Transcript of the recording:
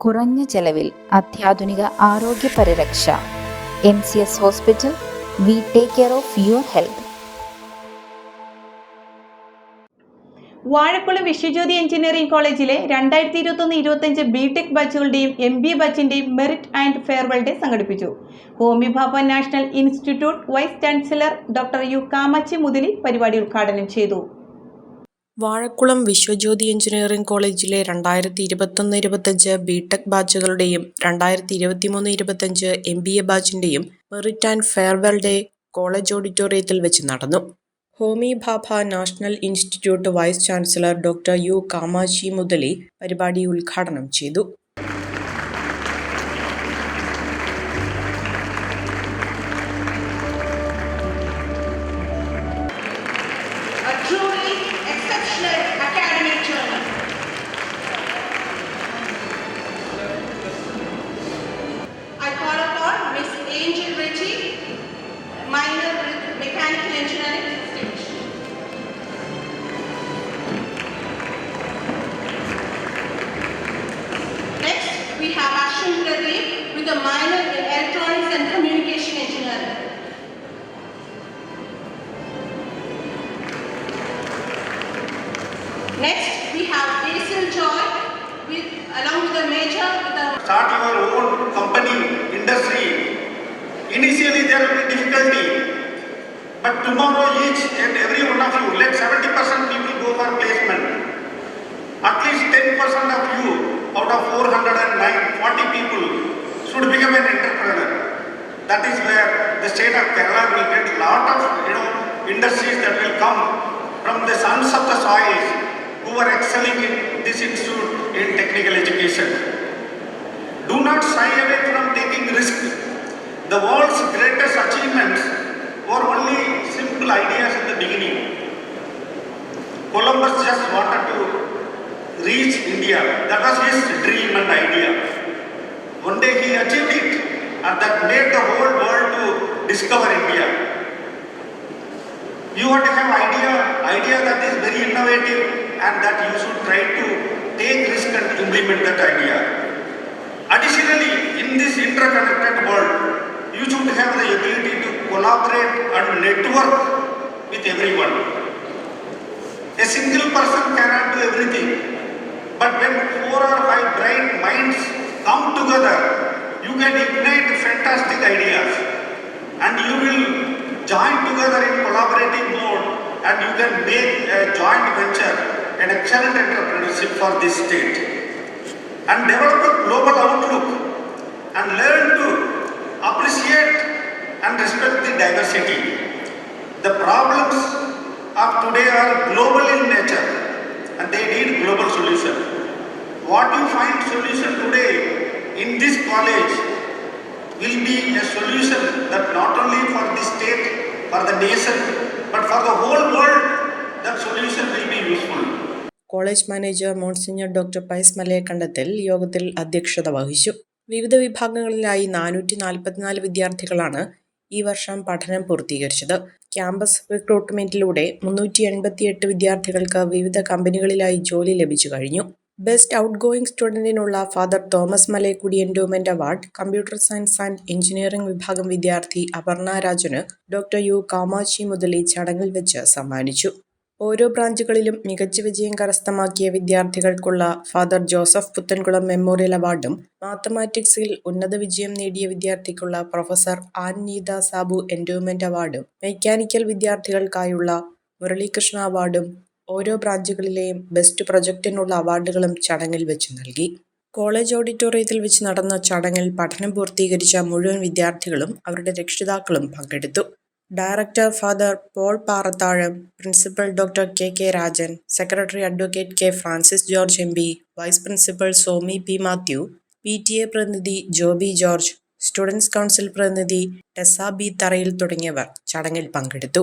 കുറഞ്ഞ ചെലവിൽ അത്യാധുനിക ആരോഗ്യ പരിരക്ഷ. M C S hospital we take care of your health Vazhakulam Viswajyothi engineering കോളേജിലെ രണ്ടായിരത്തി ഇരുപത്തൊന്ന് ഇരുപത്തഞ്ച് ബി ടെക് ബാച്ചുകളുടെയും എം ബി എ ബാച്ചിന്റെയും മെറിറ്റ് ആൻഡ് ഫെയർവെൽ ഡേ സംഘടിപ്പിച്ചു. Homi national institute vice chancellor doctor U Kamachi Mudali പരിപാടി ഉദ്ഘാടനം ചെയ്തു. വാഴക്കുളം വിശ്വജ്യോതി എഞ്ചിനീയറിംഗ് കോളേജിലെ രണ്ടായിരത്തി ഇരുപത്തൊന്ന് ഇരുപത്തഞ്ച് ബി ടെക് ബാച്ചുകളുടെയും രണ്ടായിരത്തി ഇരുപത്തിമൂന്ന് ഇരുപത്തഞ്ച് M B A ബാച്ചിന്റെയും merit and farewell day college ഓഡിറ്റോറിയത്തിൽ വെച്ച് നടന്നു. Homi Bhabha national institute vice chancellor doctor U Kamashi Mudali പരിപാടി ഉദ്ഘാടനം ചെയ്തു. With a minor in electronics and communication engineering. Next, we have Basil Joy with, along with a major with a start your own company, industry. Initially there will be difficulty, but tomorrow each and every one of you, let 70% people go for placement. At least 10% of you out of 409, 40 people should become an entrepreneur. That is where the state of Kerala will get a lot of you know industries that will come from the sons of the soils who are excelling in this institute in technical education. Do not shy away from taking risks. The world's greatest achievements were only simple ideas in the beginning. Columbus just wanted to reach India. That was his dream and idea. One day he achieved it and that made the whole world to discover India. You have to have idea, idea that is very innovative and that you should try to take risk and implement that idea. Additionally, in this interconnected world, you should have the ability to collaborate and network with everyone. A single person cannot do everything, but when four or five bright minds come together, you can ignite fantastic ideas. And you will join together in collaborating mode. And you can make a joint venture an excellent entrepreneurship for this state. And develop a global outlook. And learn to appreciate and respect the diversity. The problems of today are global in nature. And they need global solution. What you find solution today in this college will be a solution that not only for the state, for the nation, but for the whole world, that solution will be useful. College manager monsignor doctor പൈസ് മലയെ കണ്ടെത്തൽ യോഗത്തിൽ അധ്യക്ഷത വഹിച്ചു. വിവിധ വിഭാഗങ്ങളിലായി നാനൂറ്റി നാൽപ്പത്തിനാല് വിദ്യാർത്ഥികളാണ് ഈ വർഷം പഠനം പൂർത്തീകരിച്ചത്. ക്യാമ്പസ് റിക്രൂട്ട്മെന്റിലൂടെ മുന്നൂറ്റി എൺപത്തിയെട്ട് വിദ്യാർത്ഥികൾക്ക് വിവിധ കമ്പനികളിലായി ജോലി ലഭിച്ചു കഴിഞ്ഞു. Best out going സ്റ്റുഡന്റിനുള്ള father Thomas Malayakkudi endowment award computer science and engineering വിഭാഗം വിദ്യാർത്ഥി അപർണ രാജന് ഡോക്ടർ യു കാമാച്ചി മുതലി ചടങ്ങിൽ വെച്ച് സമ്മാനിച്ചു. ഓരോ ബ്രാഞ്ചുകളിലും മികച്ച വിജയം കരസ്ഥമാക്കിയ വിദ്യാർത്ഥികൾക്കുള്ള ഫാദർ ജോസഫ് പുത്തൻകുളം മെമ്മോറിയൽ അവാർഡും മാത്തമാറ്റിക്സിൽ ഉന്നത വിജയം നേടിയ വിദ്യാർത്ഥിക്കുള്ള professor Ann Neetha Sabu endowment അവാർഡും മെക്കാനിക്കൽ വിദ്യാർത്ഥികൾക്കായുള്ള മുരളീകൃഷ്ണ അവാർഡും ഓരോ ബ്രാഞ്ചുകളിലെയും ബെസ്റ്റ് പ്രൊജക്ടിനുള്ള അവാർഡുകളും ചടങ്ങിൽ വെച്ച് നൽകി. കോളേജ് ഓഡിറ്റോറിയത്തിൽ വെച്ച് നടന്ന ചടങ്ങിൽ പഠനം പൂർത്തീകരിച്ച മുഴുവൻ വിദ്യാർത്ഥികളും അവരുടെ രക്ഷിതാക്കളും പങ്കെടുത്തു. Director father Paul Parathazham principal doctor K K Rajan secretary advocate K Francis George M P vice principal Somy P Mathew P T A പ്രതിനിധി ജോബി ജോർജ് സ്റ്റുഡൻസ് കൗൺസിൽ പ്രതിനിധി ടെസ ബി തറയിൽ തുടങ്ങിയവർ ചടങ്ങിൽ പങ്കെടുത്തു.